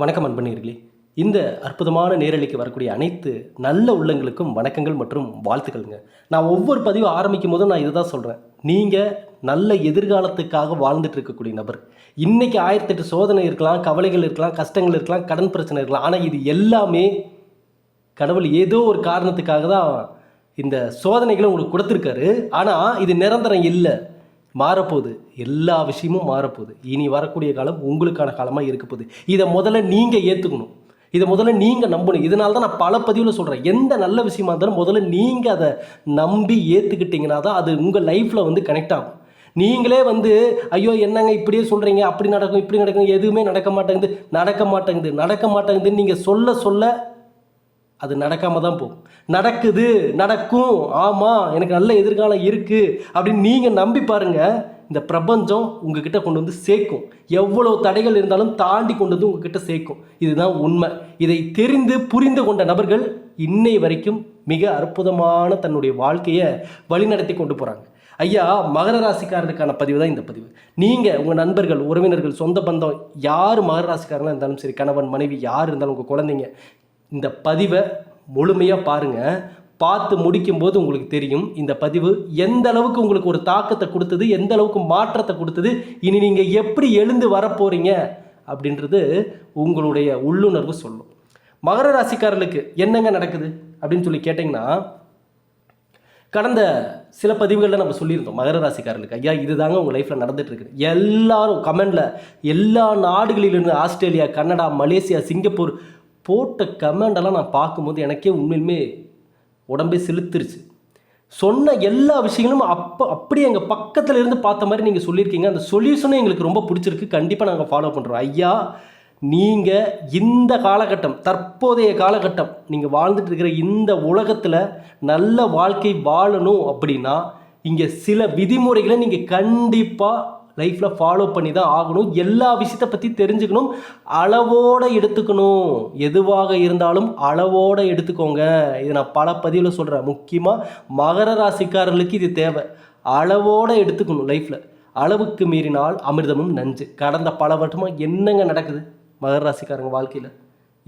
வணக்கம் அன்பனீர்களே இந்த அற்புதமான நேரலைக்கு வரக்கூடிய அனைத்து நல்ல உள்ளங்களுக்கும் வணக்கங்கள் மற்றும் வாழ்த்துக்கள்ங்க. நான் ஒவ்வொரு பதிவு ஆரம்பிக்கும் போதும் நான் இதுதான் சொல்கிறேன் நீங்கள் நல்ல எதிர்காலத்துக்காக வாழ்ந்துட்டு இருக்கக்கூடிய நபர். இன்றைக்கி ஆயிரத்தெட்டு சோதனை இருக்கலாம் கவலைகள் இருக்கலாம் கஷ்டங்கள் இருக்கலாம் கடன் பிரச்சனை இருக்கலாம். ஆனால் இது எல்லாமே கடவுள் ஏதோ ஒரு காரணத்துக்காக தான் இந்த சோதனைகளை உங்களுக்கு கொடுத்துருக்காரு. ஆனால் இது நிரந்தரம் இல்லை. மாறப்போகுது. எல்லா விஷயமும் மாறப்போகுது. இனி வரக்கூடிய காலம் உங்களுக்கான காலமாக இருக்க போகுது. இதை முதல்ல நீங்கள் ஏற்றுக்கணும் இதை முதல்ல நீங்கள் நம்பணும். இதனால தான் நான் பல பதிவில் சொல்கிறேன் எந்த நல்ல விஷயமா இருந்தாலும் முதல்ல நீங்கள் அதை நம்பி ஏற்றுக்கிட்டீங்கன்னா தான் அது உங்கள் லைஃப்பில் வந்து கனெக்ட் ஆகும். நீங்களே வந்து ஐயோ என்னங்க இப்படியே சொல்கிறீங்க அப்படி நடக்கும் இப்படி நடக்கும். எதுவுமே நடக்க மாட்டேங்குது. நடக்க மாட்டேங்குது. நடக்க மாட்டேங்குதுன்னு நீங்கள் சொல்ல சொல்ல அது நடக்காம தான் போகும். நடக்குது நடக்கும். ஆமாம் எனக்கு நல்ல எதிர்காலம் இருக்குது அப்படின்னு நீங்கள் நம்பி பாருங்கள் இந்த பிரபஞ்சம் உங்ககிட்ட கொண்டு வந்து சேர்க்கும். எவ்வளோ தடைகள் இருந்தாலும் தாண்டி கொண்டு வந்து உங்ககிட்ட சேர்க்கும். இதுதான் உண்மை. இதை தெரிந்து புரிந்து கொண்ட நபர்கள் இன்னை வரைக்கும் மிக அற்புதமான தன்னுடைய வாழ்க்கையை வழிநடத்தி கொண்டு போகிறாங்க ஐயா மகர ராசிக்காரனுக்கான பதிவு தான் இந்த பதிவு. நீங்கள் உங்கள் நண்பர்கள் உறவினர்கள் சொந்த பந்தம் யார் மகர ராசிக்காரனாக இருந்தாலும் சரி கணவன் மனைவி யார் இருந்தாலும் உங்கள் குழந்தைங்க இந்த பதிவை முழுமையாக பாருங்கள் பார்த்து முடிக்கும்போது உங்களுக்கு தெரியும் இந்த பதிவு எந்த அளவுக்கு உங்களுக்கு ஒரு தாக்கத்தை கொடுத்தது எந்த அளவுக்கு மாற்றத்தை கொடுத்தது இனி நீங்கள் எப்படி எழுந்து வரப்போகிறீங்க அப்படின்றது உங்களுடைய உள்ளுணர்வு சொல்லும். மகர ராசிக்காரர்களுக்கு என்னங்க நடக்குது அப்படின்னு சொல்லி கேட்டிங்கன்னா கடந்த சில பதிவுகளில் நம்ம சொல்லியிருந்தோம் மகர ராசிக்காரர்களுக்கு ஐயா இதுதாங்க உங்கள் லைஃப்பில் நடந்துட்டு இருக்குது எல்லாரும் கமெண்டில் எல்லா நாடுகளிலிருந்து ஆஸ்திரேலியா கனடா மலேசியா சிங்கப்பூர் போட்ட கமெண்டெல்லாம் நான் பார்க்கும்போது எனக்கே உண்மையிலுமே உடம்பே செலுத்துருச்சு. சொன்ன எல்லா விஷயங்களும் அப்போ அப்படியே எங்கள் பக்கத்தில் இருந்து பார்த்த மாதிரி நீங்கள் சொல்லியிருக்கீங்க. அந்த சொல்யூஷனும் எங்களுக்கு ரொம்ப பிடிச்சிருக்கு. கண்டிப்பாக நாங்கள் ஃபாலோ பண்ணுறோம் ஐயா நீங்கள் இந்த காலகட்டம் தற்போதைய காலகட்டம் நீங்கள் வாழ்ந்துட்டு இருக்கிற இந்த உலகத்தில் நல்ல வாழ்க்கை வாழணும் அப்படின்னா இங்கே சில விதிமுறைகளை நீங்கள் கண்டிப்பாக லைஃப்பில் ஃபாலோ பண்ணி தான் ஆகணும். எல்லா விஷயத்தை பற்றி தெரிஞ்சுக்கணும். அளவோடு எடுத்துக்கணும். எதுவாக இருந்தாலும் அளவோடு எடுத்துக்கோங்க. இது நான் பல பதிவில் சொல்கிறேன் முக்கியமாக மகர ராசிக்காரர்களுக்கு இது தேவை. அளவோடு எடுத்துக்கணும் லைஃப்பில் அளவுக்கு மீறினால் அமிர்தமும் நஞ்சு. கடந்த பல வருஷமாக என்னங்க நடக்குது மகர ராசிக்காரங்க வாழ்க்கையில்?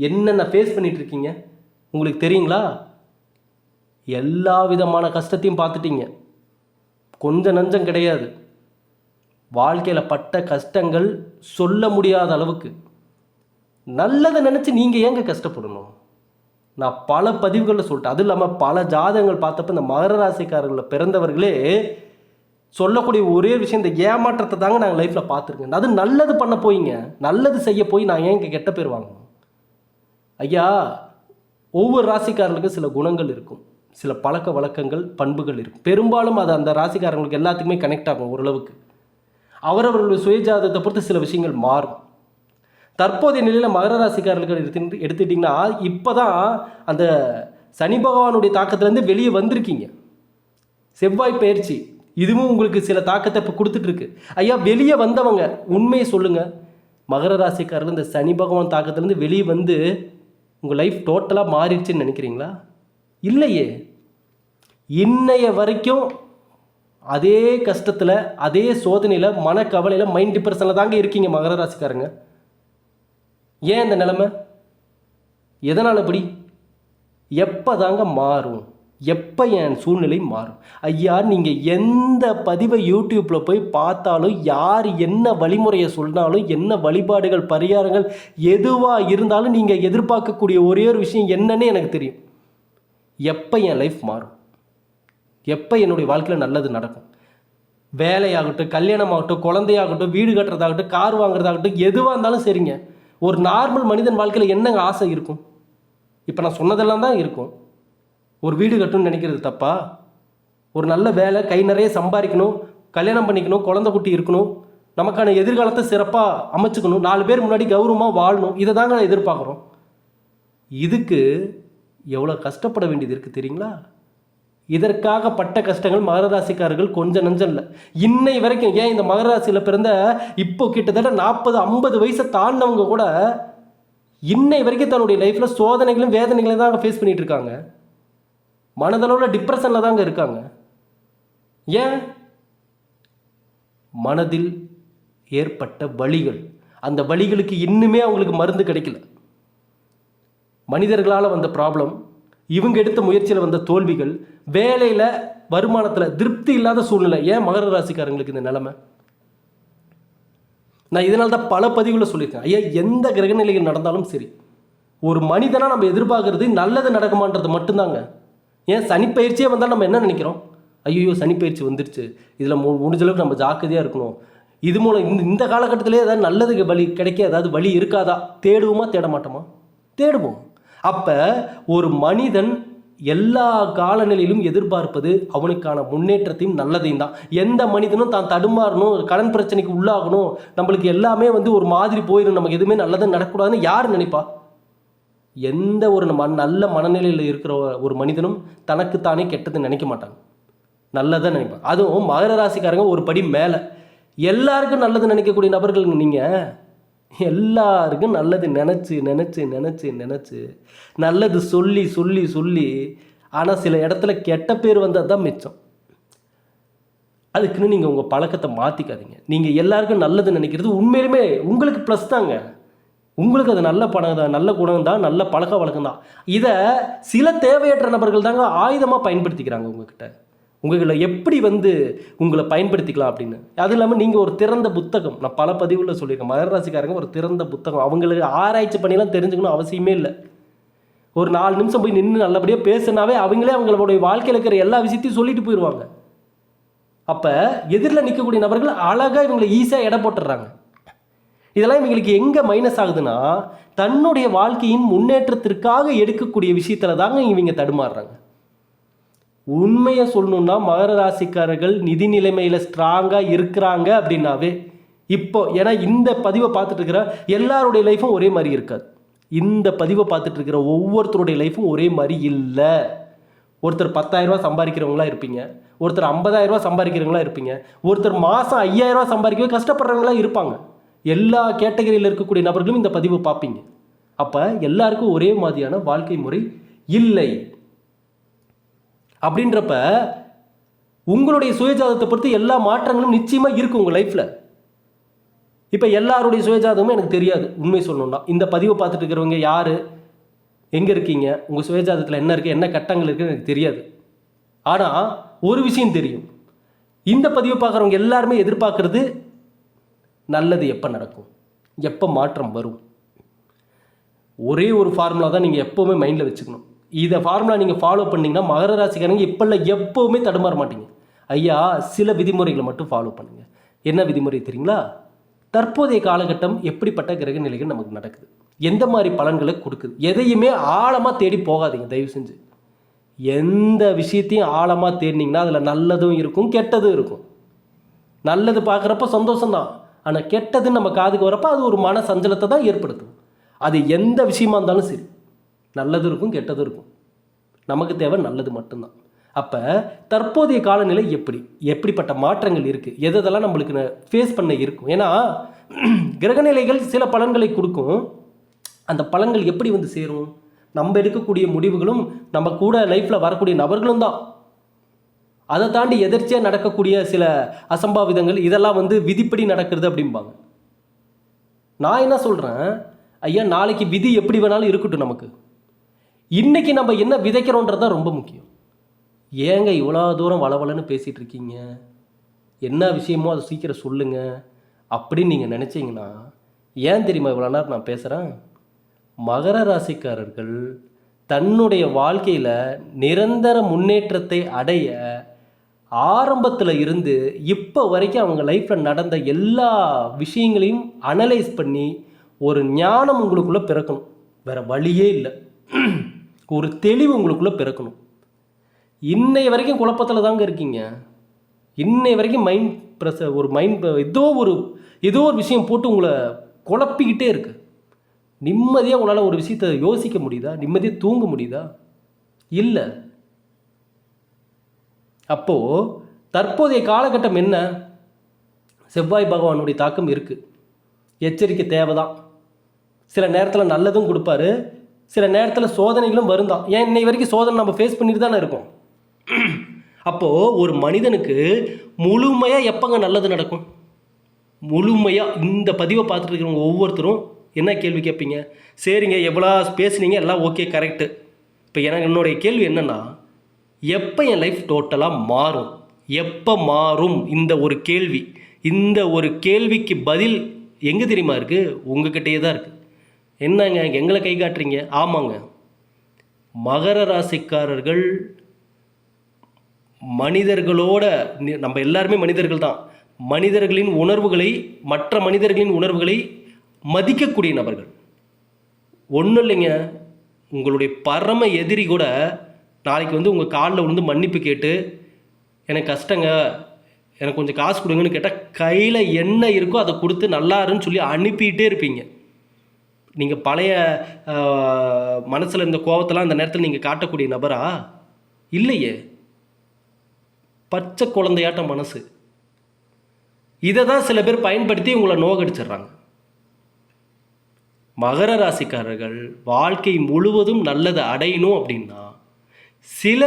என்னென்ன ஃபேஸ் பண்ணிகிட்ருக்கீங்க உங்களுக்கு தெரியுங்களா? எல்லா விதமான கஷ்டத்தையும் பார்த்துட்டீங்க. கொஞ்சம் நஞ்சம் கிடையாது. வாழ்க்கையில் பட்ட கஷ்டங்கள் சொல்ல முடியாத அளவுக்கு நல்லதை நினச்சி நீங்கள் ஏங்க கஷ்டப்படணும்? நான் பல பதிவுகளில் சொல்லிட்டேன். அதுவும் இல்லாமல் பல ஜாதகங்கள் பார்த்தப்ப இந்த மகர ராசிக்காரர்களில் பிறந்தவர்களே சொல்லக்கூடிய ஒரே விஷயம் இந்த ஏமாற்றத்தை தாங்க நாங்கள் லைஃப்பில் பார்த்துருக்கேன் அது நல்லது பண்ண போயிங்க. நல்லது செய்ய போய் நான் ஏன் இங்கே கெட்ட பேர் வாங்கணும்? ஐயா ஒவ்வொரு ராசிக்காரர்களுக்கும் சில குணங்கள் இருக்கும். சில பழக்க வழக்கங்கள் பண்புகள் இருக்கும். பெரும்பாலும் அது அந்த ராசிக்காரங்களுக்கு எல்லாத்துக்குமே கனெக்ட் ஆகும் ஓரளவுக்கு. அவரவர்களுடைய சுயஜாதத்தை பொறுத்து சில விஷயங்கள் மாறும். தற்போதைய நிலையில் மகர ராசிக்காரர்கள் எடுத்து எடுத்துட்டிங்கன்னா இப்போ தான் அந்த சனி பகவானுடைய தாக்கத்துலேருந்து வெளியே வந்திருக்கீங்க. செவ்வாய் பயிற்சி இதுவும் உங்களுக்கு சில தாக்கத்தை இப்போ கொடுத்துட்ருக்கு. ஐயா வெளியே வந்தவங்க உண்மையை சொல்லுங்கள் மகர ராசிக்காரர்கள் இந்த சனி பகவான் தாக்கத்துலேருந்து வெளியே வந்து உங்கள் லைஃப் டோட்டலாக மாறிடுச்சுன்னு நினைக்கிறீங்களா? இல்லையே. இன்னைய வரைக்கும் அதே கஷ்டத்தில் அதே சோதனையில் மனக்கவலையில் மைண்ட் டிப்ரெஷனில் தாங்க இருக்கீங்க மகர ராசிக்காரங்க. ஏன் இந்த நிலமை? எதனால் இப்படி எப்போ தாங்க மாறும்? எப்போ என் சூழ்நிலை மாறும்? ஐயா நீங்கள் எந்த பதிவை யூடியூப்பில் போய் பார்த்தாலும் யார் என்ன வழிமுறையை சொன்னாலும் என்ன வழிபாடுகள் பரிகாரங்கள் எதுவாக இருந்தாலும் நீங்கள் எதிர்பார்க்கக்கூடிய ஒரே ஒரு விஷயம் என்னன்னு எனக்கு தெரியும். எப்போ என் லைஃப் மாறும்? எப்போ என்னுடைய வாழ்க்கையில் நல்லது நடக்கும்? வேலையாகட்டும் கல்யாணமாகட்டும் குழந்தையாகட்டும் வீடு கட்டுறதாகட்டும் கார் வாங்குறதாகட்டும் எதுவாக இருந்தாலும் சரிங்க. ஒரு நார்மல் மனிதன் வாழ்க்கையில் என்னங்க ஆசை இருக்கும்? இப்போ நான் சொன்னதெல்லாம் தான் இருக்கும். ஒரு வீடு கட்டணும்னு நினைக்கிறது தப்பா? ஒரு நல்ல வேலை கை நிறைய சம்பாதிக்கணும் கல்யாணம் பண்ணிக்கணும் குழந்தை குட்டி இருக்கணும் நமக்கான எதிர்காலத்தை சிறப்பாக அமைச்சுக்கணும் நாலு பேர் முன்னாடி கௌரவமாக வாழணும் இதை தாங்க எதிர்பார்க்குறோம். இதுக்கு எவ்வளோ கஷ்டப்பட வேண்டியது இருக்குது தெரியுங்களா? இதற்காக பட்ட கஷ்டங்கள் மகர ராசிக்காரர்கள் கொஞ்சம் நஞ்சம் இல்லை இன்னை வரைக்கும் ஏன் இந்த மகர ராசியில் பிறந்த? இப்போ கிட்டத்தட்ட நாற்பது ஐம்பது வயசை தாண்டினவங்க கூட இன்னை வரைக்கும் தன்னுடைய லைஃப்பில் சோதனைகளும் வேதனைகளையும் தான் ஃபேஸ் பண்ணிகிட்டு இருக்காங்க. மனதளவில் டிப்ரெஷனில் தாங்க இருக்காங்க. ஏன்? மனதில் ஏற்பட்ட வழிகள். அந்த வழிகளுக்கு இன்னுமே அவங்களுக்கு மருந்து கிடைக்கல. மனிதர்களால் வந்த ப்ராப்ளம் இவங்க எடுத்த முயற்சியில் வந்த தோல்விகள் வேலையில் வருமானத்தில் திருப்தி இல்லாத சூழ்நிலை. ஏன் மகர ராசிக்காரங்களுக்கு இந்த நிலைமை? நான் இதனால தான் பல பதிவுகளை சொல்லியிருக்கேன். ஐயா எந்த கிரகநிலையில் நடந்தாலும் சரி ஒரு மனிதனாக நம்ம எதிர்பார்க்கறது நல்லது நடக்குமான்றது மட்டும்தாங்க. ஏன் சனிப்பயிற்சியே வந்தால் நம்ம என்ன நினைக்கிறோம்? ஐயோ சனிப்பயிற்சி வந்துருச்சு. இதில் மு முடிஞ்ச அளவுக்கு நம்ம ஜாக்கிரதையாக இருக்கணும். இது மூலம் இந்த இந்த காலகட்டத்திலே ஏதாவது நல்லதுக்கு வழி கிடைக்க ஏதாவது வழி இருக்காதா? தேடுவோமா தேட மாட்டோமா? தேடுவோம். அப்போ ஒரு மனிதன் எல்லா காலநிலையிலும் எதிர்பார்ப்பது அவனுக்கான முன்னேற்றத்தையும் நல்லதையும் தான். எந்த மனிதனும் தான் தடுமாறணும் கடன் பிரச்சனைக்கு உள்ளாகணும் நம்மளுக்கு எல்லாமே வந்து ஒரு மாதிரி போயிடும் நமக்கு எதுவுமே நல்லது நடக்கூடாதுன்னு யார் நினைப்பா? எந்த ஒரு ம நல்ல மனநிலையில் இருக்கிற ஒரு மனிதனும் தனக்குத்தானே கெட்டது நினைக்க மாட்டாங்க. நல்லதாக நினைப்பாங்க அதுவும் மகர ராசிக்காரங்க ஒரு படி மேலே. எல்லாருக்கும் நல்லது நினைக்கக்கூடிய நபர்கள் நீங்கள் எல்லாருக்கும் நல்லது நினச்சி நினச்சி நினச்சி நினச்சி நல்லது சொல்லி சொல்லி சொல்லி ஆனால் சில இடத்துல கெட்ட பேர் வந்தால் தான் மிச்சம். அதுக்குன்னு நீங்கள் உங்கள் பழக்கத்தை மாற்றிக்காதீங்க நீங்கள் எல்லாருக்கும் நல்லது நினைக்கிறது உண்மையிலுமே உங்களுக்கு ப்ளஸ் தாங்க. உங்களுக்கு அது நல்ல பணம் தான் நல்ல குணம் தான் நல்ல பழக்க வழக்கம் தான். இதை சில தேவையற்ற நபர்கள் தாங்க ஆயுதமாக பயன்படுத்திக்கிறாங்க உங்ககிட்ட. உங்களை எப்படி வந்து உங்களை பயன்படுத்திக்கலாம் அப்படின்னு? அது இல்லாமல் நீங்கள் ஒரு திறந்த புத்தகம். நான் பல பதிவுகளில் சொல்லியிருக்கேன். மகர ராசிக்காரங்க ஒரு திறந்த புத்தகம். அவங்களுக்கு ஆராய்ச்சி பண்ணிலாம் தெரிஞ்சுக்கணும் அவசியமே இல்லை. ஒரு நாலு நிமிஷம் போய் நின்று நல்லபடியாக பேசுனாவே அவங்களே அவங்களுடைய வாழ்க்கையில் இருக்கிற எல்லா விஷயத்தையும் சொல்லிட்டு போயிடுவாங்க. அப்போ எதிரில் நிற்கக்கூடிய நபர்கள் அழகாக இவங்களை ஈஸியாக எடை போட்டுடுறாங்க. இதெல்லாம் இவங்களுக்கு எங்கே மைனஸ் ஆகுதுன்னா தன்னுடைய வாழ்க்கையின் முன்னேற்றத்திற்காக எடுக்கக்கூடிய விஷயத்தில் தாங்க இவங்க தடுமாறுறாங்க. உண்மையை சொல்லணும்னா மகர ராசிக்காரர்கள் நிதி நிலைமையில் ஸ்ட்ராங்காக இருக்கிறாங்க அப்படின்னாவே இப்போ ஏன்னா இந்த பதிவை பார்த்துட்டு இருக்கிற எல்லாருடைய லைஃப்பும் ஒரே மாதிரி இருக்காது. இந்த பதிவை பார்த்துட்டு இருக்கிற ஒவ்வொருத்தருடைய லைஃப்பும் ஒரே மாதிரி இல்லை. ஒருத்தர் பத்தாயிரரூபா சம்பாதிக்கிறவங்களா இருப்பீங்க. ஒருத்தர் ஐம்பதாயிரரூபா சம்பாதிக்கிறவங்களா இருப்பீங்க. ஒருத்தர் மாதம் ஐயாயிரரூபா சம்பாதிக்கவே கஷ்டப்படுறவங்களா இருப்பாங்க. எல்லா கேட்டகரியில் இருக்கக்கூடிய நபர்களும் இந்த பதிவை பார்ப்பீங்க. அப்போ எல்லாருக்கும் ஒரே மாதிரியான வாழ்க்கை முறை இல்லை. அப்படின்றப்ப உங்களுடைய சுயஜாதத்தை பொறுத்து எல்லா மாற்றங்களும் நிச்சயமாக இருக்கும் உங்கள் லைஃப்பில் இப்போ எல்லாருடைய சுயஜாதமும் எனக்கு தெரியாது உண்மை சொல்லணும்னா. இந்த பதிவை பார்த்துட்டு இருக்கிறவங்க யார்? எங்கே இருக்கீங்க? உங்கள் சுயஜாதத்தில் என்ன இருக்குது என்ன கட்டங்கள் இருக்குன்னு எனக்கு தெரியாது. ஆனால் ஒரு விஷயம் தெரியும். இந்த பதிவை பார்க்குறவங்க எல்லாருமே எதிர்பார்க்குறது நல்லது எப்போ நடக்கும்? எப்போ மாற்றம் வரும்? ஒரே ஒரு ஃபார்முலா தான் நீங்கள் எப்போவுமே மைண்டில் வச்சுக்கணும். இதை ஃபார்முலா நீங்கள் ஃபாலோ பண்ணீங்கன்னா மகர ராசிக்காரங்க இப்போல்லாம் எப்போவுமே தடுமாற மாட்டீங்க. ஐயா சில விதிமுறைகளை மட்டும் ஃபாலோ பண்ணுங்கள் என்ன விதிமுறை தெரியுங்களா? தற்போதைய காலகட்டம் எப்படிப்பட்ட கிரக நிலைகள் நமக்கு நடக்குது? எந்த மாதிரி பலன்களை கொடுக்குது? எதையுமே ஆழமாக தேடி போகாதீங்க தயவு செஞ்சு. எந்த விஷயத்தையும் ஆழமாக தேடினீங்கன்னா அதில் நல்லதும் இருக்கும் கெட்டதும் இருக்கும். நல்லது பார்க்குறப்ப சந்தோஷம்தான். ஆனால் கெட்டதுன்னு நம்ம காதுக்கு வரப்போ அது ஒரு மன சஞ்சலத்தை தான் ஏற்படுத்தும். அது எந்த விஷயமா இருந்தாலும் சரி. நல்லதும் இருக்கும் கெட்டதும் இருக்கும் நமக்கு தேவை நல்லது மட்டும்தான். அப்போ தற்போதைய காலநிலை எப்படி? எப்படிப்பட்ட மாற்றங்கள் இருக்குது எதெல்லாம் நம்மளுக்கு ஃபேஸ் பண்ண இருக்கும்? ஏன்னா கிரகநிலைகள் சில பலன்களை கொடுக்கும். அந்த பலன்கள் எப்படி வந்து சேரும்? நம்ம எடுக்கக்கூடிய முடிவுகளும் நம்ம கூட லைஃப்பில் வரக்கூடிய நபர்களும் தான். அதை தாண்டி எதிர்ச்சியாக நடக்கக்கூடிய சில அசம்பாவிதங்கள் இதெல்லாம் வந்து விதிப்படி நடக்கிறது அப்படிம்பாங்க. நான் என்ன சொல்கிறேன் ஐயா நாளைக்கு விதி எப்படி வேணாலும் இருக்கட்டும் நமக்கு. இன்றைக்கி நம்ம என்ன விதைக்கிறோன்றது தான் ரொம்ப முக்கியம். ஏங்க இவ்வளோ தூரம் வளவலன்னு பேசிகிட்டு இருக்கீங்க? என்ன விஷயமோ அதை சீக்கிரம் சொல்லுங்க. அப்படின்னு நீங்கள் நினச்சிங்கன்னா ஏன் தெரியுமா இவ்வளோ நேரம் நான் பேசுகிறேன் மகர ராசிக்காரர்கள் தன்னுடைய வாழ்க்கையில் நிரந்தர முன்னேற்றத்தை அடைய ஆரம்பத்தில் இருந்து இப்போ வரைக்கும் அவங்க லைஃப்பில் நடந்த எல்லா விஷயங்களையும் அனலைஸ் பண்ணி ஒரு ஞானம் உங்களுக்குள்ளே பிறக்கணும். வேறு வழியே இல்லை. ஒரு தெளிவு உங்களுக்குள்ளே பிறக்கணும். இன்னை வரைக்கும் குழப்பத்தில் தாங்க இருக்கீங்க. இன்னை வரைக்கும் மைண்ட் ப்ரெஸ் ஒரு மைண்ட் ஏதோ ஒரு ஏதோ ஒரு விஷயம் போட்டு உங்களை குழப்பிக்கிட்டே இருக்குது நிம்மதியாக உங்களால் ஒரு விஷயத்தை யோசிக்க முடியுதா? நிம்மதியாக தூங்க முடியுதா? இல்லை. அப்போது தற்போதைய காலகட்டம் என்ன? செவ்வாய் பகவானுடைய தாக்கம் இருக்குது எச்சரிக்கை தேவைதான். சில நேரத்தில் நல்லதும் கொடுப்பாரு. சில நேரத்தில் சோதனைகளும் வருந்தான் ஏன் இன்னை வரைக்கும் சோதனை நம்ம ஃபேஸ் பண்ணிட்டு தானே இருக்கோம்? அப்போது ஒரு மனிதனுக்கு முழுமையாக எப்போங்க நல்லது நடக்கும்? முழுமையாக இந்த பதிவை பார்த்துட்டு இருக்கிறவங்க ஒவ்வொருத்தரும் என்ன கேள்வி கேட்பீங்க? சரிங்க எவ்வளோ பேசுனீங்க? எல்லாம் ஓகே கரெக்டு இப்போ எனக்கு என்னுடைய கேள்வி என்னென்னா எப்போ என் லைஃப் டோட்டலாக மாறும்? எப்போ மாறும் இந்த ஒரு கேள்வி? இந்த ஒரு கேள்விக்கு பதில் எங்கே தெரியுமா இருக்குது உங்ககிட்டயே தான் இருக்குது என்னங்க எங்களை கை காட்டுறீங்க? ஆமாங்க. மகர ராசிக்காரர்கள் மனிதர்களோட நம்ம எல்லாருமே மனிதர்கள் தான். மனிதர்களின் உணர்வுகளை மற்ற மனிதர்களின் உணர்வுகளை மதிக்கக்கூடிய நபர்கள். ஒன்றும் இல்லைங்க. உங்களுடைய பரம எதிரி கூட நாளைக்கு வந்து உங்கள் காலில் விழுந்து மன்னிப்பு கேட்டு எனக்கு கஷ்டங்க. எனக்கு கொஞ்சம் காசு கொடுங்கன்னு கேட்டால் கையில் என்ன இருக்கோ அதை கொடுத்து நல்லாருன்னு சொல்லி அனுப்பிட்டே இருப்பீங்க. நீங்கள் பழைய மனசில் இருந்த கோவத்தெல்லாம் அந்த நேரத்தில் நீங்கள் காட்டக்கூடிய நபரா? இல்லையே. பச்சை குழந்தையாட்ட மனசு. இதை தான் சில பேர் பயன்படுத்தி உங்களை நோகடிச்சிடுறாங்க. மகர ராசிக்காரர்கள் வாழ்க்கை முழுவதும் நல்லதை அடையணும் அப்படின்னா சில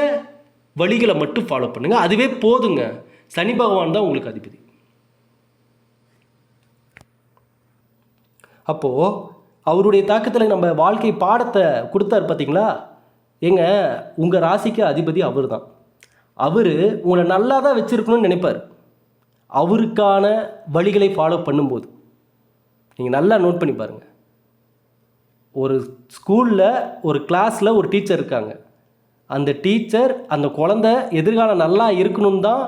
வழிகளை மட்டும் ஃபாலோ பண்ணுங்க. அதுவே போதுங்க. சனி பகவான் தான் உங்களுக்கு அதிபதி. அப்போது அவருடைய தாக்கத்தில் நம்ம வாழ்க்கை பாடத்தை கொடுத்தாரு பார்த்தீங்களா ஏங்க உங்கள் ராசிக்கு அதிபதி அவர் தான் அவர் உங்களை நல்லா தான் வச்சுருக்கணும்னு நினைப்பார். அவருக்கான வழிகளை ஃபாலோ பண்ணும்போது. நீங்கள் நல்லா நோட் பண்ணி பாருங்கள் ஒரு ஸ்கூலில் ஒரு கிளாஸில் ஒரு டீச்சர் இருக்காங்க. அந்த டீச்சர் அந்த குழந்தை எதிர்காலம் நல்லா இருக்கணும் தான்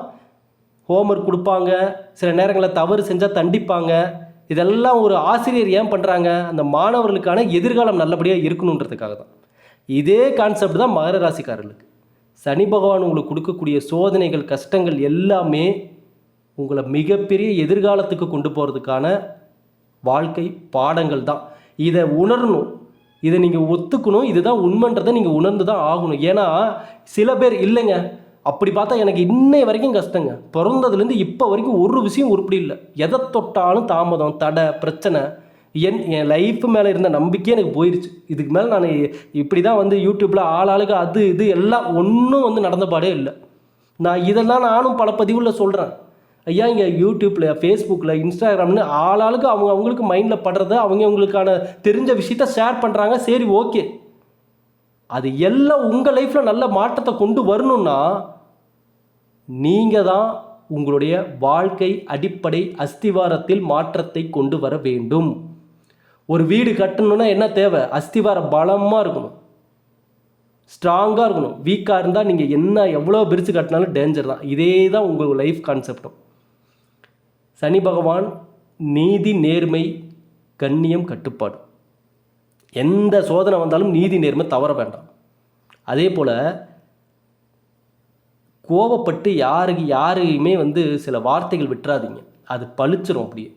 ஹோம்ஒர்க் கொடுப்பாங்க. சில நேரங்களில் தவறு செஞ்சால் தண்டிப்பாங்க. இதெல்லாம் ஒரு ஆசிரியர் ஏன் பண்ணுறாங்க அந்த மாணவர்களுக்கான எதிர்காலம் நல்லபடியாக இருக்கணுன்றதுக்காக தான். இதே கான்செப்ட் தான் மகர ராசிக்காரர்களுக்கு. சனி பகவான் உங்களுக்கு கொடுக்கக்கூடிய சோதனைகள் கஷ்டங்கள் எல்லாமே உங்களை மிகப்பெரிய எதிர்காலத்துக்கு கொண்டு போகிறதுக்கான வாழ்க்கை பாடங்கள் தான். இதை உணரணும். இதை நீங்கள் ஒத்துக்கணும். இதுதான் உண்மைன்றதை நீங்கள் உணர்ந்து தான் ஆகணும். ஏன்னா சில பேர் இல்லைங்க. அப்படி பார்த்தா எனக்கு இன்னை வரைக்கும் கஷ்டங்க. பிறந்ததுலேருந்து இப்போ வரைக்கும் ஒரு விஷயம் உருப்படி இல்லை. எதை தொட்டாலும் தாமதம் தடை பிரச்சனை என் என் லைஃப் மேலே இருந்த நம்பிக்கையே எனக்கு போயிடுச்சு இதுக்கு மேலே நான் இப்படி தான் வந்து யூடியூப்பில் ஆளாளுக்கு அது இது எல்லாம் ஒன்றும் வந்து நடந்த பாடே இல்லை. நான் இதெல்லாம் நானும் பல பதிவுகளில் சொல்கிறேன் ஐயா இங்கே யூடியூப்பில் ஃபேஸ்புக்கில் இன்ஸ்டாகிராம்னு ஆளாளுக்கு அவங்க அவங்களுக்கு மைண்டில் படுறத அவங்க அவங்களுக்கான தெரிஞ்ச விஷயத்த ஷேர் பண்ணுறாங்க சரி ஓகே அது எல்லாம் உங்கள் லைஃப்பில் நல்ல மாற்றத்தை கொண்டு வரணும்னா நீங்கள் தான் உங்களுடைய வாழ்க்கை அடிப்படை அஸ்திவாரத்தில் மாற்றத்தை கொண்டு வர வேண்டும். ஒரு வீடு கட்டணும்னா என்ன தேவை? அஸ்திவாரம் பலமாக இருக்கணும். ஸ்ட்ராங்காக இருக்கணும். வீக்காக இருந்தால் நீங்கள் என்ன எவ்வளோ பிரித்து கட்டினாலும் டேஞ்சர் தான். இதே தான் உங்கள் லைஃப் கான்செப்டும் சனி பகவான் நீதி நேர்மை கண்ணியம் கட்டுப்பாடு. எந்த சோதனை வந்தாலும் நீதி நேர்மை தவற வேண்டாம். அதே போல் கோவப்பட்டு யாருக்கு யாரையுமே வந்து சில வார்த்தைகள் விட்டுறாதீங்க. அது பழிச்சிரும் அப்படியே.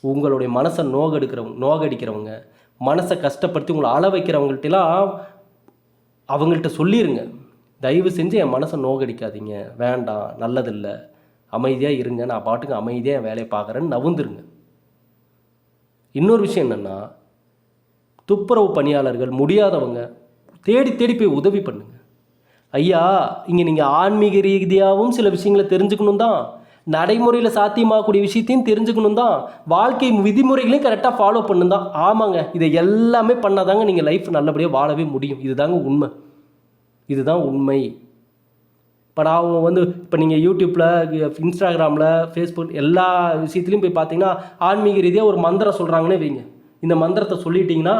உங்களுடைய மனசை நோகெடுக்கிறவங்க நோகடிக்கிறவங்க மனசை கஷ்டப்படுத்தி உங்களை அள வைக்கிறவங்கள்ட்டலாம் அவங்கள்ட்ட சொல்லிடுங்க தயவு செஞ்சு என் மனசை நோகடிக்காதீங்க. வேண்டாம் நல்லதில்லை. அமைதியாக இருங்க. நான் பாட்டுக்கு அமைதியாக என் வேலையை பார்க்குறேன்னு நவுந்துருங்க. இன்னொரு விஷயம் என்னென்னா துப்புரவு பணியாளர்கள் முடியாதவங்க தேடி தேடி போய் உதவி பண்ணுங்கள் ஐயா இங்கே நீங்கள் ஆன்மீக ரீதியாகவும் சில விஷயங்களை தெரிஞ்சுக்கணும் தான் நடைமுறையில் சாத்தியமாகக்கூடிய விஷயத்தையும் தெரிஞ்சுக்கணும் தான் வாழ்க்கை விதிமுறைகளையும் கரெக்டாக ஃபாலோ பண்ணணும் தான் ஆமாங்க இதை எல்லாமே பண்ணாதாங்க நீங்கள் லைஃப் நல்லபடியாக வாழவே முடியும். இதுதாங்க உண்மை. இதுதான் உண்மை. இப்போ நான் வந்து இப்போ நீங்கள் யூடியூப்பில் இன்ஸ்டாகிராமில் ஃபேஸ்புக் எல்லா விஷயத்துலையும் போய் பார்த்தீங்கன்னா ஆன்மீக ரீதியாக ஒரு மந்திரம் சொல்கிறாங்கன்னே வைங்க. இந்த மந்திரத்தை சொல்லிட்டீங்கன்னா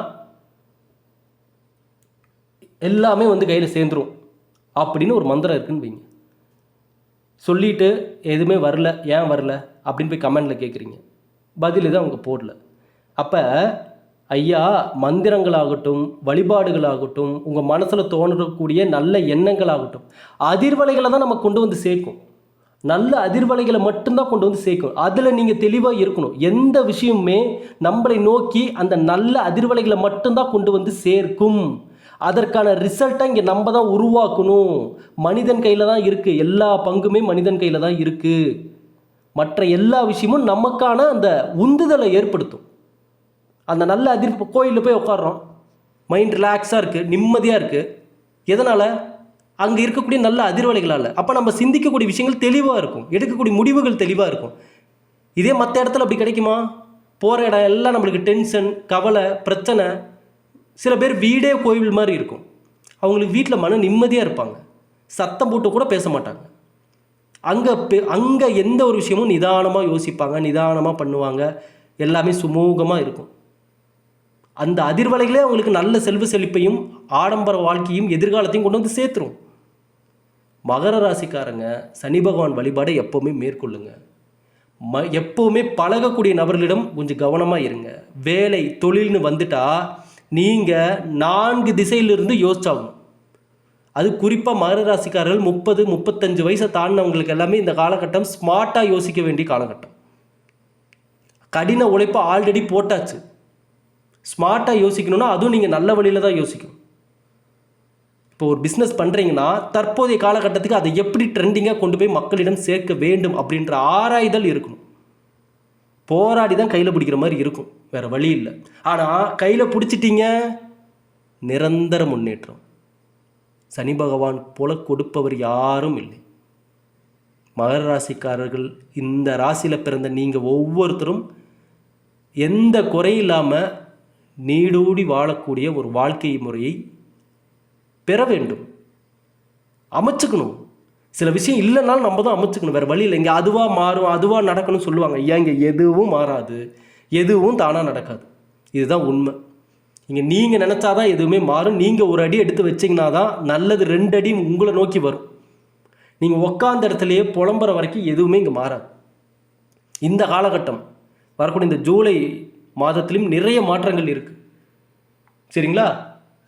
எல்லாமே வந்து கையில் சேர்ந்துரும். அப்படின்னு ஒரு மந்திரம் இருக்குன்னு வைங்க. சொல்லிட்டு எதுவுமே வரல ஏன் வரல அப்படின்னு போய் கமெண்டில் கேட்குறீங்க பதில் தான் அவங்க போடல. அப்போ ஐயா மந்திரங்களாகட்டும் வழிபாடுகளாகட்டும் உங்கள் மனசில் தோன்றக்கூடிய நல்ல எண்ணங்களாகட்டும் அதிர்வலைகளை தான் நம்ம கொண்டு வந்து சேர்க்கும். நல்ல அதிர்வலைகளை மட்டும்தான் கொண்டு வந்து சேர்க்கும். அதில் நீங்கள் தெளிவாக இருக்கணும். எந்த விஷயமுமே நம்மளை நோக்கி அந்த நல்ல அதிர்வலைகளை மட்டும்தான் கொண்டு வந்து சேர்க்கும். அதற்கான ரிசல்ட்டை இங்கே நம்ம தான் உருவாக்கணும். மனிதன் கையில் தான் இருக்குது எல்லா பங்குமே மனிதன் கையில் தான் இருக்குது மற்ற எல்லா விஷயமும் நமக்கான அந்த உந்துதலை ஏற்படுத்தும். அந்த நல்ல அதிர்ப்பு கோயிலில் போய் உட்காடுறோம் மைண்ட் ரிலாக்ஸாக இருக்குது நிம்மதியாக இருக்குது எதனால்? அங்கே இருக்கக்கூடிய நல்ல அதிர்வலைகளால். அப்போ நம்ம சிந்திக்கக்கூடிய விஷயங்கள் தெளிவாக இருக்கும். எடுக்கக்கூடிய முடிவுகள் தெளிவாக இருக்கும். இதே மற்ற இடத்துல அப்படி கிடைக்குமா? போகிற இடம் எல்லாம் நம்மளுக்கு டென்ஷன் கவலை பிரச்சனை. சில பேர் வீடே கோவில் மாதிரி இருக்கும். அவங்களுக்கு வீட்டில் மன நிம்மதியாக இருப்பாங்க. சத்தம் போட்டு கூட பேச மாட்டாங்க. அங்கே அங்கே எந்த ஒரு விஷயமும் நிதானமாக யோசிப்பாங்க நிதானமாக பண்ணுவாங்க. எல்லாமே சுமூகமாக இருக்கும். அந்த அதிர்வலைகளே அவங்களுக்கு நல்ல செல்வ செழிப்பையும் ஆடம்பர வாழ்க்கையும் எதிர்காலத்தையும் கொண்டு வந்து சேர்த்துரும். மகர ராசிக்காரங்க சனி பகவான் வழிபாடை எப்போவுமே மேற்கொள்ளுங்க. ம எப்போவுமே பழகக்கூடிய நபர்களிடம் கொஞ்சம் கவனமாக இருங்க. வேலை தொழில்னு வந்துட்டால் நீங்கள் நான்கு திசையிலிருந்து யோசிச்சாகும் அது குறிப்பாக மகர ராசிக்காரர்கள் முப்பது முப்பத்தஞ்சு வயசை தாண்டினவங்களுக்கு எல்லாமே இந்த காலகட்டம் ஸ்மார்ட்டாக யோசிக்க வேண்டிய காலகட்டம். கடின உழைப்பு ஆல்ரெடி போட்டாச்சு. ஸ்மார்ட்டாக யோசிக்கணும்னா அதுவும் நீங்கள் நல்ல வழியில் தான் யோசிக்கணும். இப்போ ஒரு பிஸ்னஸ் பண்ணுறீங்கன்னா தற்போதைய காலகட்டத்துக்கு அதை எப்படி ட்ரெண்டிங்காக கொண்டு போய் மக்களிடம் சேர்க்க வேண்டும் அப்படின்ற ஆராய்தல் இருக்கணும். போராடி தான் கையில் பிடிக்கிற மாதிரி இருக்கும். வேறு வழி இல்லை. ஆனால் கையில் பிடிச்சிட்டிங்க நிரந்தர முன்னேற்றம். சனி பகவான் போல கொடுப்பவர் யாரும் இல்லை. மகர ராசிக்காரர்கள் இந்த ராசியில் பிறந்த நீங்கள் ஒவ்வொருத்தரும் எந்த குறையில்லாமல் நீடூடி வாழக்கூடிய ஒரு வாழ்க்கை முறையை பெற வேண்டும். அமைச்சுக்கணும். சில விஷயம் இல்லைனாலும் நம்ம தான் அமைச்சுக்கணும் வேறு வழியில் இங்கே அதுவாக மாறும் அதுவாக நடக்கணும்னு சொல்லுவாங்க. ஐயா இங்கே எதுவும் மாறாது? எதுவும் தானாக நடக்காது. இதுதான் உண்மை. இங்கே நீங்கள் நினச்சாதான் எதுவுமே மாறும். நீங்கள் ஒரு அடி எடுத்து வச்சிங்கன்னா தான் நல்லது ரெண்டு அடி உங்களை நோக்கி வரும். நீங்கள் உக்காந்த இடத்துலையே புலம்புற வரைக்கும் எதுவுமே இங்கே மாறாது. இந்த காலகட்டம் வரக்கூடிய இந்த ஜூலை மாதத்திலும் நிறைய மாற்றங்கள் இருக்குது சரிங்களா?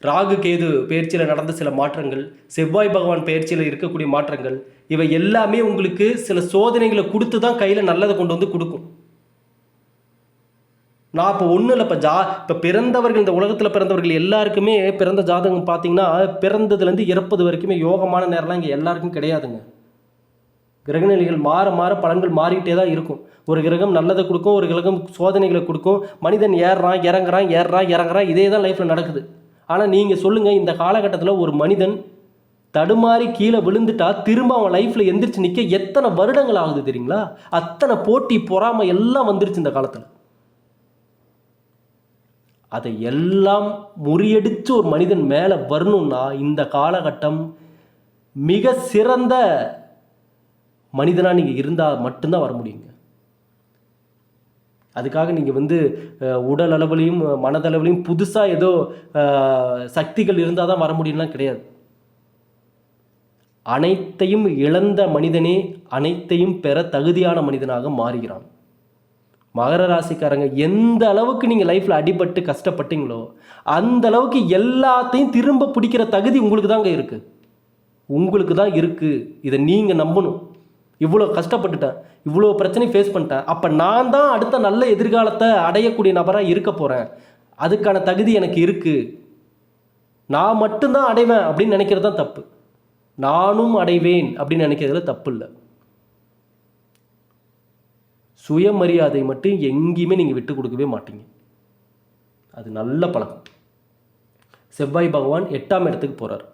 ராகு கேது பயிற்சியில் நடந்த சில மாற்றங்கள் செவ்வாய் பகவான் பயிற்சியில் இருக்கக்கூடிய மாற்றங்கள் இவை எல்லாமே உங்களுக்கு சில சோதனைகளை கொடுத்து தான் கையில் நல்லதை கொண்டு வந்து கொடுக்கும். நான் இப்போ ஒன்றும் இல்லை இப்போ ஜா இப்போ பிறந்தவர்கள் இந்த உலகத்தில் பிறந்தவர்கள் எல்லாருக்குமே பிறந்த ஜாதகம் பார்த்தீங்கன்னா பிறந்ததுலேருந்து இறப்பது வரைக்குமே யோகமான நேரம்லாம் இங்கே எல்லாருக்கும் கிடையாதுங்க. கிரகநிலைகள் மாற மாற பலன்கள் மாறிக்கிட்டே தான் இருக்கும். ஒரு கிரகம் நல்லதை கொடுக்கும் ஒரு கிரகம் சோதனைகளை கொடுக்கும் மனிதன் ஏறுறான் இறங்குறான் ஏறுறான் இறங்குறான் இதே தான் லைஃப்பில் நடக்குது. ஆனால் நீங்கள் சொல்லுங்கள் இந்த காலகட்டத்தில் ஒரு மனிதன் தடுமாறி கீழே விழுந்துட்டா திரும்ப அவன் லைஃப்பில் எந்திரிச்சு நிற்க எத்தனை வருடங்கள் ஆகுது தெரியுங்களா? அத்தனை போட்டி பொறாமை எல்லாம் வந்துருச்சு இந்த காலத்தில். அதை எல்லாம் முறியடித்து ஒரு மனிதன் மேலே வரணும்னா இந்த காலகட்டம் மிக சிறந்த மனிதனாக நீங்கள் இருந்தால் மட்டும்தான் வர முடியுங்க. அதுக்காக நீங்கள் வந்து உடல் அளவுலையும் மனதளவுலையும் புதுசாக ஏதோ சக்திகள் இருந்தால் தான் வர முடியும்லாம் கிடையாது. அனைத்தையும் இழந்த மனிதனே அனைத்தையும் பெற தகுதியான மனிதனாக மாறுகிறான். மகர ராசிக்காரங்க எந்த அளவுக்கு நீங்கள் லைஃப்பில் அடிபட்டு கஷ்டப்பட்டீங்களோ அந்த அளவுக்கு எல்லாத்தையும் திரும்ப பிடிக்கிற தகுதி உங்களுக்கு தாங்க இருக்குது உங்களுக்கு தான் இருக்குது இதை நீங்கள் நம்பணும். இவ்வளோ கஷ்டப்பட்டுட்டேன் இவ்வளோ பிரச்சனையும் ஃபேஸ் பண்ணிட்டேன் அப்போ நான் தான் அடுத்த நல்ல எதிர்காலத்தை அடையக்கூடிய நபராக இருக்க போகிறேன் அதுக்கான தகுதி எனக்கு இருக்குது நான் மட்டும்தான் அடைவேன் அப்படின்னு நினைக்கிறது தான் தப்பு. நானும் அடைவேன் அப்படின்னு நினைக்கிறதுல தப்பு இல்லை. சுயமரியாதை மட்டும் எங்கேயுமே நீங்கள் விட்டு கொடுக்கவே மாட்டீங்க. அது நல்ல பழக்கம். செவ்வாய் பகவான் எட்டாம் இடத்துக்கு போகிறார்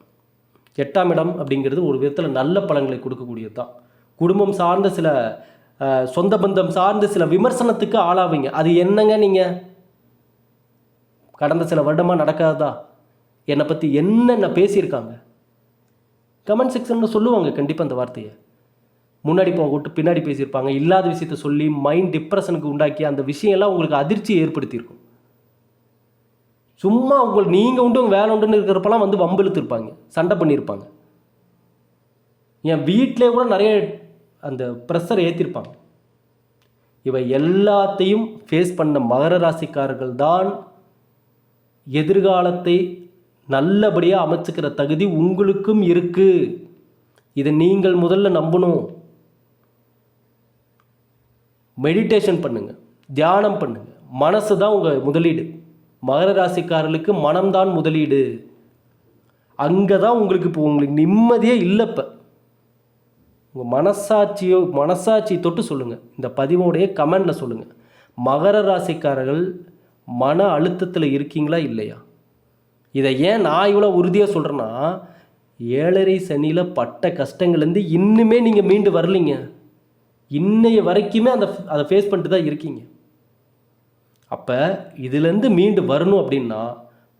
எட்டாம் இடம் அப்படிங்கிறது ஒரு விதத்தில் நல்ல பலன்களை கொடுக்கக்கூடியது தான் குடும்பம் சார்ந்த சில சொந்த பந்தம் சார்ந்த சில விமர்சனத்துக்கு ஆளாவீங்க. அது என்னங்க நீங்கள் கடந்த சில வருடமாக நடக்காதா என்னை பற்றி என்னென்ன பேசியிருக்காங்க? கமெண்ட் செக்ஷனில் சொல்லுவாங்க கண்டிப்பாக அந்த வார்த்தையை. முன்னாடி போக விட்டு பின்னாடி பேசியிருப்பாங்க. இல்லாத விஷயத்த சொல்லி மைண்ட் டிப்ரெஷனுக்கு உண்டாக்கி அந்த விஷயம்லாம் உங்களுக்கு அதிர்ச்சியை ஏற்படுத்தியிருக்கும். சும்மா உங்கள் நீங்கள் உண்டு உங்கள் வேலை உண்டுன்னு இருக்கிறப்பெல்லாம் வந்து வம்பிழுத்துருப்பாங்க. சண்டை பண்ணியிருப்பாங்க. என் வீட்டிலே கூட நிறைய அந்த ப்ரெஷர் ஏற்றிருப்பாங்க இவை எல்லாத்தையும் ஃபேஸ் பண்ண மகர ராசிக்காரர்கள் தான் எதிர்காலத்தை நல்லபடியாக அமைச்சுக்கிற தகுதி உங்களுக்கும் இருக்குது இதை நீங்கள் முதல்ல நம்பணும். மெடிடேஷன் பண்ணுங்கள் தியானம் பண்ணுங்கள் மனசு தான் உங்கள் முதலீடு. மகர ராசிக்காரர்களுக்கு மனம்தான் முதலீடு. அங்கே தான் உங்களுக்கு இப்போ உங்களுக்கு நிம்மதியே இல்லை இப்போ உங்கள் மனசாட்சியோ மனசாட்சி தொட்டு சொல்லுங்கள் இந்த பதிவோடைய கமெண்டில் சொல்லுங்கள் மகர ராசிக்காரர்கள் மன அழுத்தத்தில் இருக்கீங்களா இல்லையா? இதை ஏன் நான் இவ்வளோ உறுதியாக சொல்கிறேன்னா ஏழரை சனியில் பட்ட கஷ்டங்கள்லேருந்து இன்னுமே நீங்கள் மீண்டு வரலீங்க. இன்னைய வரைக்குமே அந்த அதை ஃபேஸ் பண்ணிட்டு தான் இருக்கீங்க. அப்போ இதுலேருந்து மீண்டு வரணும் அப்படின்னா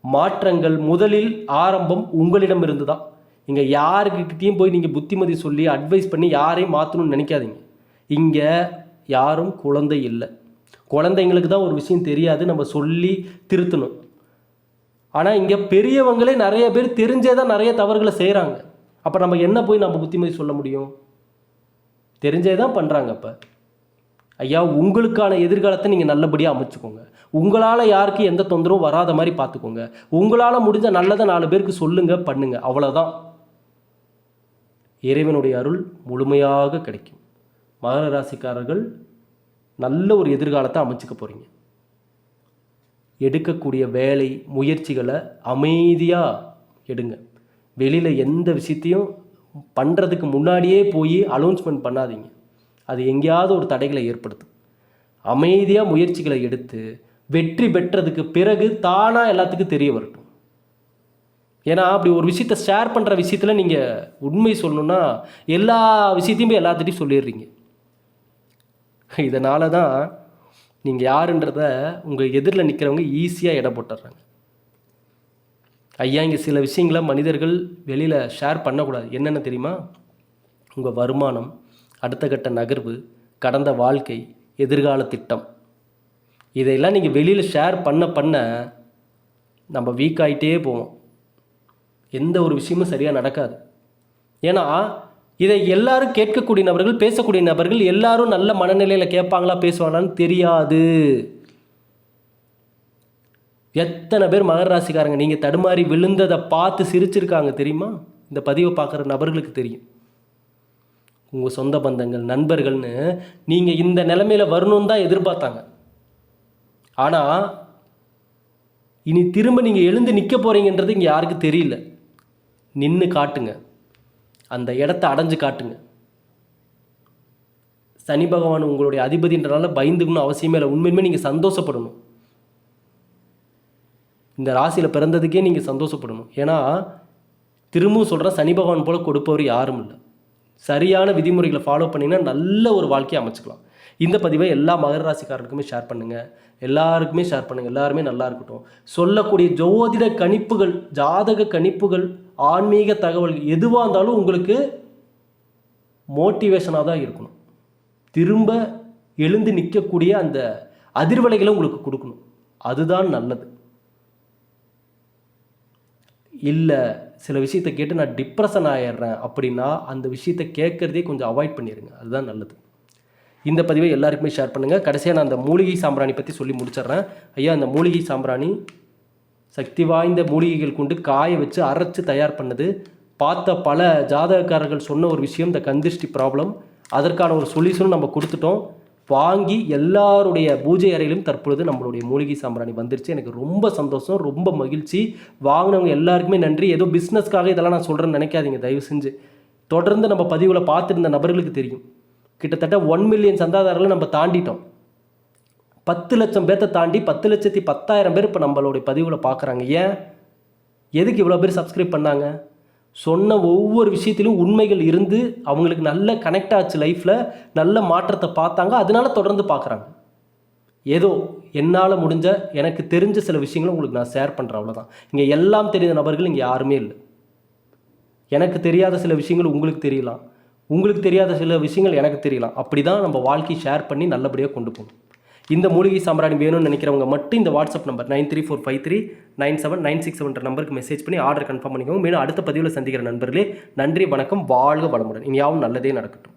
மாற்றங்கள் முதலில் ஆரம்பம் உங்களிடமிருந்து தான். இங்கே யாருக்கிட்டேயும் போய் நீங்கள் புத்திமதி சொல்லி அட்வைஸ் பண்ணி யாரையும் மாற்றணும்னு நினைக்காதீங்க. இங்கே யாரும் குழந்தை இல்லை. குழந்தைங்களுக்கு தான் ஒரு விஷயம் தெரியாது. நம்ம சொல்லி திருத்தணும். ஆனால் இங்கே பெரியவங்களே நிறைய பேர் தெரிஞ்சே தான் நிறைய தவறுகளை செய்கிறாங்க அப்போ நம்ம என்ன போய் நம்ம புத்திமதி சொல்ல முடியும்? தெரிஞ்சே தான் பண்ணுறாங்க அப்போ. ஐயா உங்களுக்கான எதிர்காலத்தை நீங்கள் நல்லபடியாக அமைச்சுக்கோங்க. உங்களால் யாருக்கும் எந்த தொந்தரவும் வராத மாதிரி பார்த்துக்கோங்க. உங்களால் முடிஞ்ச நல்லதை நாலு பேருக்கு சொல்லுங்கள் பண்ணுங்கள் அவ்வளோதான் இறைவனுடைய அருள் முழுமையாக கிடைக்கும். மகர ராசிக்காரர்கள் நல்ல ஒரு எதிர்காலத்தை அமைச்சுக்க போகிறீங்க எடுக்கக்கூடிய வேலை முயற்சிகளை அமைதியாக எடுங்க. வெளியில் எந்த விஷயத்தையும் பண்ணுறதுக்கு முன்னாடியே போய் அனௌன்ஸ்மெண்ட் பண்ணாதீங்க. அது எங்கேயாவது ஒரு தடைகளை ஏற்படுத்தும். அமைதியாக முயற்சிகளை எடுத்து வெற்றி பெற்றதுக்கு பிறகு தானாக எல்லாத்துக்கும் தெரிய வரட்டும். ஏன்னா அப்படி ஒரு விஷயத்த ஷேர் பண்ணுற விஷயத்தில் நீங்கள் உண்மை சொல்லணுன்னா எல்லா விஷயத்தையுமே எல்லாத்திட்டையும் சொல்லிடுறீங்க. இதனால தான் நீங்கள் யாருன்றத உங்கள் எதிரில் நிற்கிறவங்க ஈஸியாக இடம் போட்டுடுறாங்க. ஐயா இங்கே சில விஷயங்களை மனிதர்கள் வெளியில் ஷேர் பண்ணக்கூடாது. என்னென்ன தெரியுமா? உங்கள் வருமானம் அடுத்த கட்ட நகர்வு கடந்த வாழ்க்கை எதிர்கால திட்டம். இதையெல்லாம் நீங்கள் வெளியில் ஷேர் பண்ண பண்ண நம்ம வீக் ஆகிட்டே போவோம். எந்த ஒரு விஷயமும் சரியாக நடக்காது. ஏன்னா இதை எல்லாரும் கேட்கக்கூடிய நபர்கள் பேசக்கூடிய நபர்கள் எல்லாரும் நல்ல மனநிலையில் கேட்பாங்களா பேசுவாங்களான்னு தெரியாது. எத்தனை பேர் மகர ராசிக்காரங்க நீங்கள் தடுமாறி விழுந்ததை பார்த்து சிரிச்சிருக்காங்க தெரியுமா? இந்த பதிவை பார்க்குற நபர்களுக்கு தெரியும். உங்கள் சொந்த பந்தங்கள் நண்பர்கள்னு நீங்கள் இந்த நிலமையில் வரணும்னு தான் எதிர்பார்த்தாங்க. ஆனால் இனி திரும்ப நீங்கள் எழுந்து நிற்க போகிறீங்கன்றது இங்கே யாருக்கும் தெரியல. நின்று காட்டுங்க. அந்த இடத்த அடைஞ்சு காட்டுங்க. சனி பகவான் உங்களுடைய அதிபதின்றனால பயந்துக்கணும் அவசியமே இல்லை. உண்மையுமே நீங்கள் சந்தோஷப்படணும். இந்த ராசியில் பிறந்ததுக்கே நீங்கள் சந்தோஷப்படணும். ஏன்னா திரும்பவும் சொல்கிறேன் சனி பகவான் போல் கொடுப்பவர் யாரும் இல்லை. சரியான விதிமுறைகளை ஃபாலோ பண்ணிங்கன்னா நல்ல ஒரு வாழ்க்கையை அமைச்சுக்கலாம். இந்த பதிவை எல்லா மகர ராசிக்காரருக்குமே ஷேர் பண்ணுங்கள் எல்லாருக்குமே ஷேர் பண்ணுங்கள் எல்லாருமே நல்லா இருக்கட்டும். சொல்லக்கூடிய ஜோதிட கணிப்புகள் ஜாதக கணிப்புகள் ஆன்மீக தகவல்கள் எதுவாக இருந்தாலும் உங்களுக்கு மோட்டிவேஷனாக தான் இருக்கணும். திரும்ப எழுந்து நிற்கக்கூடிய அந்த அதிர்வலைகளை உங்களுக்கு கொடுக்கணும். அதுதான் நல்லது. இல்லை சில விஷயத்தை கேட்டு நான் டிப்ரெஷன் ஆயிடுறேன் அப்படின்னா அந்த விஷயத்தை கேட்குறதே கொஞ்சம் அவாய்ட் பண்ணிடுங்க அதுதான் நல்லது. இந்த பதிவை எல்லாருக்குமே ஷேர் பண்ணுங்கள் கடைசியாக நான் அந்த மூலிகை சாம்பிராணி பற்றி சொல்லி முடிச்சிடுறேன். ஐயா அந்த மூலிகை சாம்பிராணி சக்தி வாய்ந்த மூலிகைகள் கொண்டு காய வச்சு அரைச்சு தயார் பண்ணது. பார்த்த பல ஜாதகக்காரர்கள் சொன்ன ஒரு விஷயம் இந்த கந்திஷ்டி ப்ராப்ளம் அதற்கான ஒரு சொல்யூஷனும் நம்ம கொடுத்துட்டோம். வாங்கி எல்லாருடைய பூஜை அறையிலும் தற்பொழுது நம்மளுடைய மூலிகை சாம்பிராணி வந்துருச்சு. எனக்கு ரொம்ப சந்தோஷம் ரொம்ப மகிழ்ச்சி. வாங்கினவங்க எல்லாருக்குமே நன்றி. ஏதோ பிஸ்னஸ்க்காக இதெல்லாம் நான் சொல்கிறேன்னு நினைக்காதீங்க தயவு செஞ்சு. தொடர்ந்து நம்ம பதிவில் பார்த்துருந்த நபர்களுக்கு தெரியும். கிட்டத்தட்ட ஒன் மில்லியன் சந்தாதாரர்களை நம்ம தாண்டிட்டோம். பத்து லட்சம் பேர்த்தை தாண்டி பத்து லட்சத்தி பத்தாயிரம் பேர் இப்போ நம்மளுடைய பதிவில் பார்க்குறாங்க ஏன்? எதுக்கு இவ்வளோ பேர் சப்ஸ்கிரைப் பண்ணாங்க? சொன்ன ஒவ்வொரு விஷயத்திலும் உண்மைகள் இருந்து அவங்களுக்கு நல்ல கனெக்ட் ஆச்சு லைஃப்பில் நல்ல மாற்றத்தை பார்த்தாங்க. அதனால தொடர்ந்து பார்க்குறாங்க ஏதோ என்னால் முடிஞ்ச எனக்கு தெரிஞ்ச சில விஷயங்களும் உங்களுக்கு நான் ஷேர் பண்ணுறேன் அவ்வளோதான் இங்கே எல்லாம் தெரிந்த நபர்கள் இங்கே யாருமே இல்லை. எனக்கு தெரியாத சில விஷயங்கள் உங்களுக்கு தெரியலாம். உங்களுக்கு தெரியாத சில விஷயங்கள் எனக்கு தெரியலாம். அப்படி தான் நம்ம வாழ்க்கையை ஷேர் பண்ணி நல்லபடியாக கொண்டு போகணும். இந்த மூலிகை சாம்பிராணி வேணும்னு நினைக்கிறவங்க மட்டும் இந்த WhatsApp number nine three four five three nine seven nine six செவன்ற நம்பருக்கு மெசேஜ் பண்ணி ஆர்டர் கன்ஃபார்ம் பண்ணிக்கோங்க. மேலும் அடுத்த பதிவில் சந்திக்கிற நண்பர்களே நன்றி வணக்கம் வாழ்க வளமுடன். இனியாவும் நல்லதே நடக்கட்டும்.